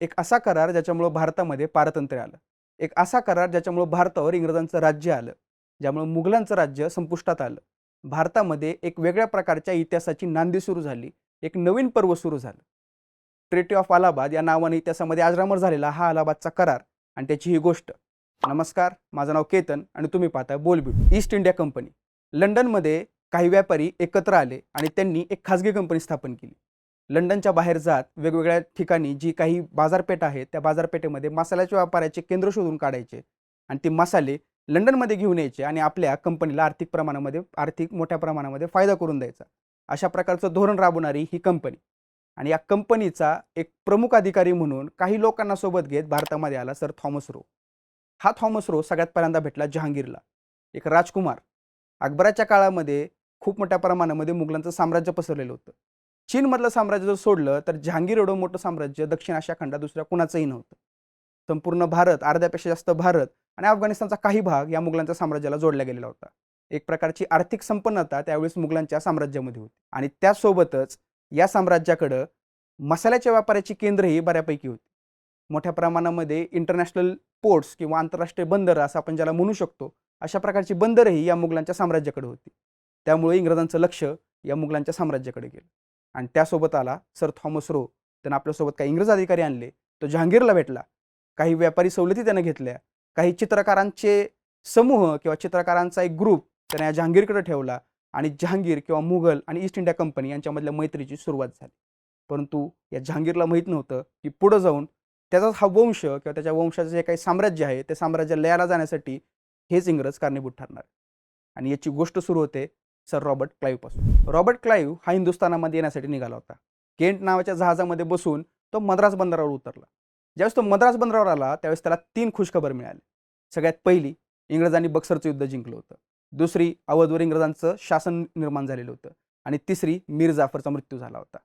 एक असा करार ज्याच्यामुळं भारतामध्ये पारतंत्र्य आलं. एक असा करार ज्याच्यामुळं भारतावर इंग्रजांचं राज्य आलं. ज्यामुळं मुघलांचं राज्य संपुष्टात आलं. भारतामध्ये एक वेगळ्या प्रकारच्या इतिहासाची नांदी सुरू झाली. एक नवीन पर्व सुरू झालं. ट्रेटी ऑफ अलाहाबाद या नावाने इतिहासामध्ये आजरामर झालेला हा अलाहाबादचा करार आणि त्याची ही गोष्ट. नमस्कार माझं नाव केतन आणि तुम्ही पाहता बोलबीट ईस्ट इंडिया कंपनी. लंडनमध्ये काही व्यापारी एकत्र आले आणि त्यांनी एक खाजगी कंपनी स्थापन केली. लंडनच्या बाहेर जात वेगवेगळ्या ठिकाणी जी काही बाजारपेठ आहे त्या बाजारपेठेमध्ये मसाल्याच्या व्यापाराचे केंद्र शोधून काढायचे आणि ते मसाले लंडनमध्ये घेऊन यायचे आणि आपल्या कंपनीला आर्थिक प्रमाणामध्ये आर्थिक मोठ्या प्रमाणामध्ये फायदा करून द्यायचा. अशा प्रकारचं धोरण राबवणारी ही कंपनी. आणि या कंपनीचा एक प्रमुख अधिकारी म्हणून काही लोकांना सोबत घेत भारतामध्ये आला सर थॉमस रो. हा थॉमस रो सगळ्यात पहिल्यांदा भेटला जहांगीरला. एक राजकुमार. अकबराच्या काळामध्ये खूप मोठ्या प्रमाणामध्ये मुघलांचं साम्राज्य पसरलेलं होतं. चीनमधलं साम्राज्य जर सोडलं तर जहांगीर एवढं मोठं साम्राज्य दक्षिण आशिया खंडात दुसऱ्या कुणाचंही नव्हतं. संपूर्ण भारत अर्ध्यापेक्षा जास्त भारत आणि अफगाणिस्तानचा काही भाग या मुघलांच्या साम्राज्याला जोडला गेलेला होता. एक प्रकारची आर्थिक संपन्नता त्यावेळेस मुघलांच्या साम्राज्यामध्ये होती आणि त्यासोबतच या साम्राज्याकडं मसाल्याच्या व्यापाराची केंद्रही बऱ्यापैकी होती. मोठ्या प्रमाणामध्ये इंटरनॅशनल पोर्ट्स किंवा आंतरराष्ट्रीय बंदरं असं आपण ज्याला म्हणू शकतो अशा प्रकारची बंदरही या मुघलांच्या साम्राज्याकडे होती. त्यामुळे इंग्रजांचं लक्ष या मुघलांच्या साम्राज्याकडे गेलं. आणि त्यासोबत आला सर थॉमस रो. त्यानं आपल्यासोबत काही इंग्रज अधिकारी आणले तो जहांगीरला भेटला. काही व्यापारी सवलती त्यानं घेतल्या. काही चित्रकारांचे समूह किंवा चित्रकारांचा एक ग्रुप त्याने या जहांगीरकडे ठेवला आणि जहांगीर किंवा मुघल आणि ईस्ट इंडिया कंपनी यांच्यामधल्या मैत्रीची सुरुवात झाली. परंतु या जहांगीरला माहीत नव्हतं की पुढं जाऊन त्याचाच हा वंश किंवा त्याच्या वंशाचं जे काही साम्राज्य आहे ते साम्राज्य लयाला जाण्यासाठी हेच इंग्रज कारणीभूत ठरणार. आणि याची गोष्ट सुरू होते सर रॉबर्ट क्लाईव्हपासून रॉबर्ट क्लाईव्ह हा हिंदुस्थानामध्ये येण्यासाठी निघाला होता. केंट नावाच्या जहाजामध्ये बसून तो मद्रास बंदरावर उतरला. ज्यावेळेस तो मद्रास बंदरावर आला त्यावेळेस त्याला तीन खुशखबर मिळाली. सगळ्यात पहिली इंग्रजांनी बक्सरचं युद्ध जिंकलं होतं. दुसरी अवधवर इंग्रजांचं शासन निर्माण झालेलं होतं. आणि तिसरी मीर जाफरचा मृत्यू झाला होता.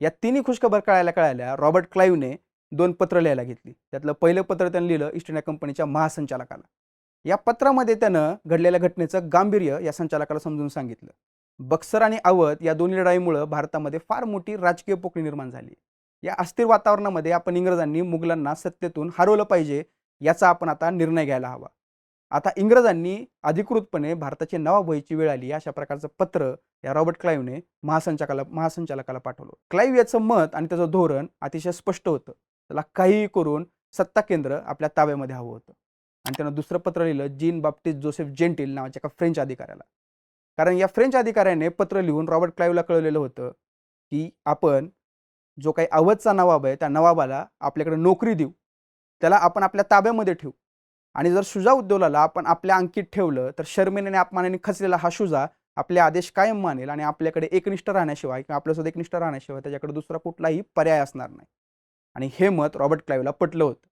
या तिन्ही खुशखबर कळायला कळायला रॉबर्ट क्लाईव्हने दोन पत्र लिहायला घेतली. त्यातलं पहिलं पत्र त्यांनी लिहिलं ईस्ट इंडिया कंपनीच्या महासंचालकाला. या पत्रामध्ये त्यानं घडलेल्या घटनेचं गांभीर्य या संचालकाला समजून सांगितलं. बक्सर आणि अवध या दोन्ही लढाईमुळं भारतामध्ये फार मोठी राजकीय पोकळी निर्माण झाली. या अस्थिर वातावरणामध्ये आपण इंग्रजांनी मुघलांना सत्तेतून हरवलं पाहिजे याचा आपण आता निर्णय घ्यायला हवा. आता इंग्रजांनी अधिकृतपणे भारताची नवाब व्हायची वेळ आली अशा प्रकारचं पत्र या रॉबर्ट क्लाईव्हने महासंचालकाला महासंचालकाला पाठवलं. क्लाईव्ह याचं मत आणि त्याचं धोरण अतिशय स्पष्ट होतं. त्याला काहीही करून सत्ता केंद्र आपल्या ताब्यामध्ये हवं होतं. आणि त्यानं दुसरं पत्र लिहिलं जीन बाप्टिस्ट जोसेफ जेंटिल नावाच्या एका फ्रेंच अधिकाऱ्याला. कारण या फ्रेंच अधिकाऱ्याने पत्र लिहून रॉबर्ट क्लाईव्हला कळवलेलं होतं की आपण जो काही अवधचा नवाब आहे त्या नवाबाला आपल्याकडे नोकरी देऊ. त्याला आपण आपल्या ताब्यामध्ये ठेवू. आणि जर शुजा उद्दौलाला आपण आपल्या अंकित ठेवलं तर शर्मेने आणि अपमानाने खचलेला हा शुजा आपले आदेश कायम मानेल आणि आपल्याकडे एकनिष्ठ राहण्याशिवाय किंवा आपल्यासोबत एकनिष्ठ राहण्याशिवाय त्याच्याकडे दुसरा कुठलाही पर्याय असणार नाही. आणि हे मत रॉबर्ट क्लाईव्हला पटलं होतं.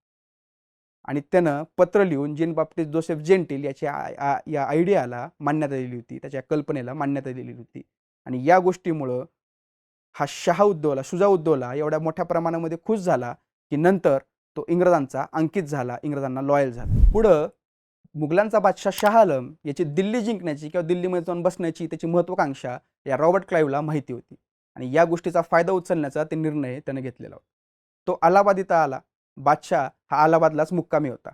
आणि त्यानं पत्र लिहून जेन बाप्टिस्ट जोसेफ जेंटिल याच्या आ- या आयडियाला मान्यता दिली होती त्याच्या कल्पनेला मान्यता दिलेली होती. आणि या गोष्टीमुळं हा शहा उद्दौला शुजा उद्दौला एवढ्या मोठ्या प्रमाणामध्ये खुश झाला की नंतर तो इंग्रजांचा अंकित झाला इंग्रजांना लॉयल झाला. पुढं मुघलांचा बादशाह शाह आलम याची दिल्ली जिंकण्याची किंवा दिल्लीमध्ये जाऊन बसण्याची त्याची महत्वाकांक्षा या रॉबर्ट क्लाईव्हला माहिती होती. आणि या गोष्टीचा फायदा उचलण्याचा ते निर्णय त्याने घेतलेला होता. तो अलाहाबाद इथं आला. बादशाह हा अलाहाबादलाच मुक्कामी होता.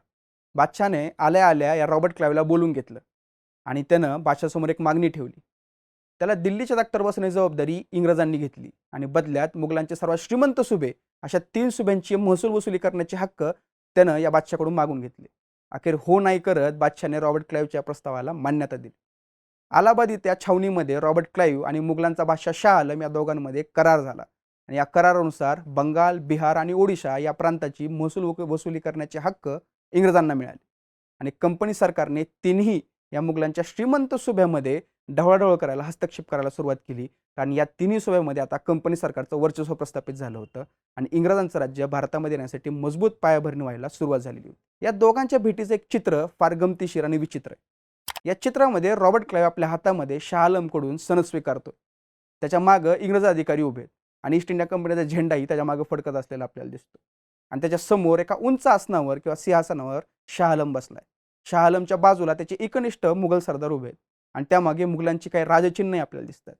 बादशाहने आल्या आल्या या रॉबर्ट क्लाईव्हला बोलून घेतलं आणि त्यानं बादशाहसमोर एक मागणी ठेवली. त्याला दिल्लीच्या दाक्तर बसण्याची जबाबदारी इंग्रजांनी घेतली आणि बदल्यात मुघलांचे सर्वात श्रीमंत सुबे अशा तीन सुब्यांची महसूल वसुली करण्याचे हक्क त्यानं या बादशाकडून मागून घेतले. अखेर हो नाही करत बादशाने रॉबर्ट क्लाईव्हच्या प्रस्तावाला मान्यता दिली. अलाहाबाद त्या छावणीमध्ये रॉबर्ट क्लाईव्ह आणि मुघलांचा बादशाह शाह आलम या दोघांमध्ये करार झाला. आणि या करारानुसार बंगाल बिहार आणि ओडिशा या प्रांताची महसूल वसुली करण्याचे हक्क इंग्रजांना मिळाले. आणि कंपनी सरकारने तिन्ही या मुघलांच्या श्रीमंत सुभ्यामध्ये ढवळाढवळ करायला हस्तक्षेप करायला सुरुवात केली. कारण या तिन्ही सुभ्यामध्ये आता कंपनी सरकारचं वर्चस्व प्रस्थापित झालं होतं आणि इंग्रजांचं राज्य भारतामध्ये येण्यासाठी मजबूत पायाभरणी व्हायला सुरुवात झालेली होती. या दोघांच्या भेटीचं एक चित्र फार गमतीशीर आणि विचित्र आहे. या चित्रामध्ये रॉबर्ट क्लाईव्ह आपल्या हातामध्ये शहालमकडून सनद स्वीकारतो त्याच्या मागं इंग्रज अधिकारी उभे आहेत. आणि ईस्ट इंडिया कंपनीचा झेंडाही त्याच्यामागे फडकत असलेला आपल्याला दिसतो. आणि त्याच्यासमोर एका उंच आसनावर किंवा सिंहासनावर शाह आलम बसलाय. शाह आलमच्या बाजूला त्याचे एकनिष्ठ मुघल सरदार उभे आहेत. आणि त्यामागे मुघलांची काही राजचिन्हही आपल्याला दिसतात.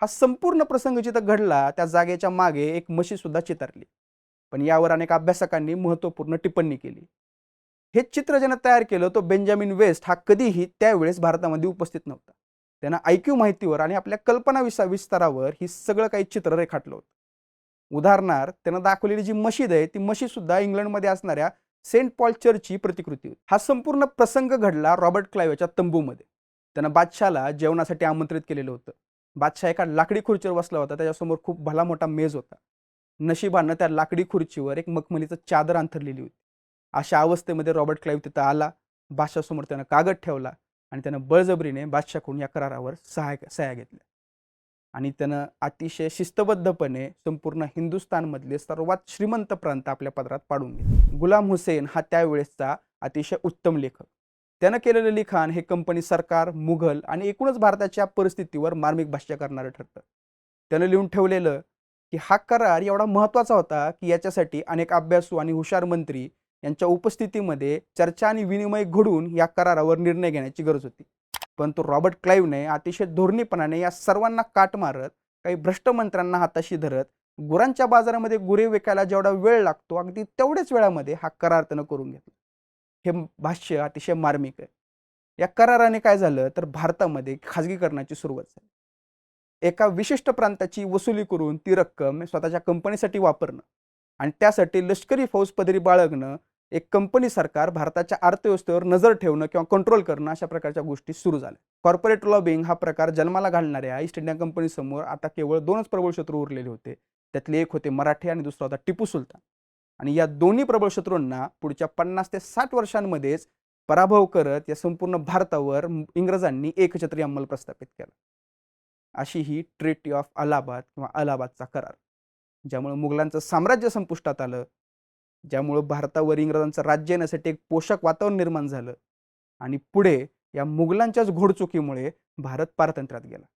हा संपूर्ण प्रसंग जिथं घडला त्या जागेच्या मागे एक म्हशी सुद्धा चितारली. पण यावर अनेक अभ्यासकांनी महत्त्वपूर्ण टिप्पणी केली. हे चित्र ज्यानं तयार केलं तो बेंजामिन वेस्ट हा कधीही त्यावेळेस भारतामध्ये उपस्थित नव्हता. त्यांना ऐक्यू माहितीवर आणि आपल्या कल्पना विसा विस्तारावर ही सगळं काही चित्र रेखाटलं होतं. उदाहरणार्थ त्यांना दाखवलेली जी मशीद आहे ती मशीद सुद्धा इंग्लंडमध्ये असणाऱ्या सेंट पॉल चर्चची प्रतिकृती होती. हा संपूर्ण प्रसंग घडला रॉबर्ट क्लायव्हच्या तंबूमध्ये. त्यानं बादशाला जेवणासाठी आमंत्रित केलेलं होतं. बादशाह एका लाकडी खुर्चीवर बसला होता. त्याच्यासमोर खूप भला मोठा मेज होता. नशिबानं त्या लाकडी खुर्चीवर एक मखमलीचं चादर अंथरलेली होती. अशा अवस्थेमध्ये रॉबर्ट क्लाईव्ह तिथं आला. बादशासमोर त्यानं कागद ठेवला. आणि त्यानं बळजबरीने बादशाहकडून या करारावर सहाय सह्या घेतल्या. आणि त्यानं अतिशय शिस्तबद्धपणे संपूर्ण हिंदुस्थानमधले सर्वात श्रीमंत प्रांत आपल्या पदरात पाडून घेतले गुलाम हुसेन हा त्यावेळेसचा अतिशय उत्तम लेखक. त्यानं केलेलं लिखाण हे कंपनी सरकार मुघल आणि एकूणच भारताच्या परिस्थितीवर मार्मिक भाष्य करणारं ठरतं. त्यानं लिहून ठेवलेलं की हा करार एवढा महत्त्वाचा होता की याच्यासाठी अनेक अभ्यासू आणि हुशार मंत्री यांच्या उपस्थितीमध्ये चर्चा आणि विनिमय घडून या करारावर निर्णय घेण्याची गरज होती. परंतु रॉबर्ट क्लाईव्हने अतिशय धोरणीपणाने या सर्वांना काट मारत काही भ्रष्ट मंत्र्यांना हाताशी धरत गुरांच्या बाजारामध्ये गुरे विकायला जेवढा वेळ लागतो अगदी तेवढ्याच वेळामध्ये हा करार त्यानं करून घेतला. हे भाष्य अतिशय मार्मिक आहे. या कराराने काय झालं तर भारतामध्ये खाजगीकरणाची सुरुवात झाली. एका विशिष्ट प्रांताची वसुली करून ती रक्कम स्वतःच्या कंपनीसाठी वापरणं. आणि त्यासाठी लष्करी फौज पदरी बाळगणं एक कंपनी सरकार भारताच्या अर्थव्यवस्थेवर नजर ठेवणं किंवा कंट्रोल करणं अशा प्रकारच्या गोष्टी सुरू झाल्या. कॉर्पोरेट लॉबिंग हा प्रकार जन्माला घालणाऱ्या ईस्ट इंडिया कंपनीसमोर आता केवळ दोनच प्रबळ शत्रू उरलेले होते. त्यातले एक होते मराठे आणि दुसरा होता टिपू सुलतान. आणि या दोन्ही प्रबळ शत्रूंना पुढच्या पन्नास ते साठ वर्षांमध्येच पराभव करत या संपूर्ण भारतावर इंग्रजांनी एकछत्री अंमल प्रस्थापित केला. अशी ही ट्रीटी ऑफ अलाहाबाद किंवा अलाहाबादचा करार. ज्यामुळे मुघलांचं साम्राज्य संपुष्टात आलं. ज्यामुळं भारतावर इंग्रजांचं राज्य येण्यासाठी एक पोषक वातावरण निर्माण झालं. आणि पुढे या मुघलांच्याच घोडचुकीमुळे भारत पारतंत्र्यात गेला.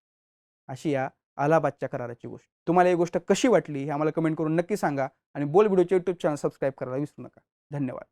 अशी या अलाहाबादच्या कराराची गोष्ट. तुम्हाला ही गोष्ट कशी वाटली हे आम्हाला कमेंट करून नक्की सांगा आणि बोल व्हिडिओचे यूट्यूब चॅनल सबस्क्राईब करायला विसरू नका. धन्यवाद.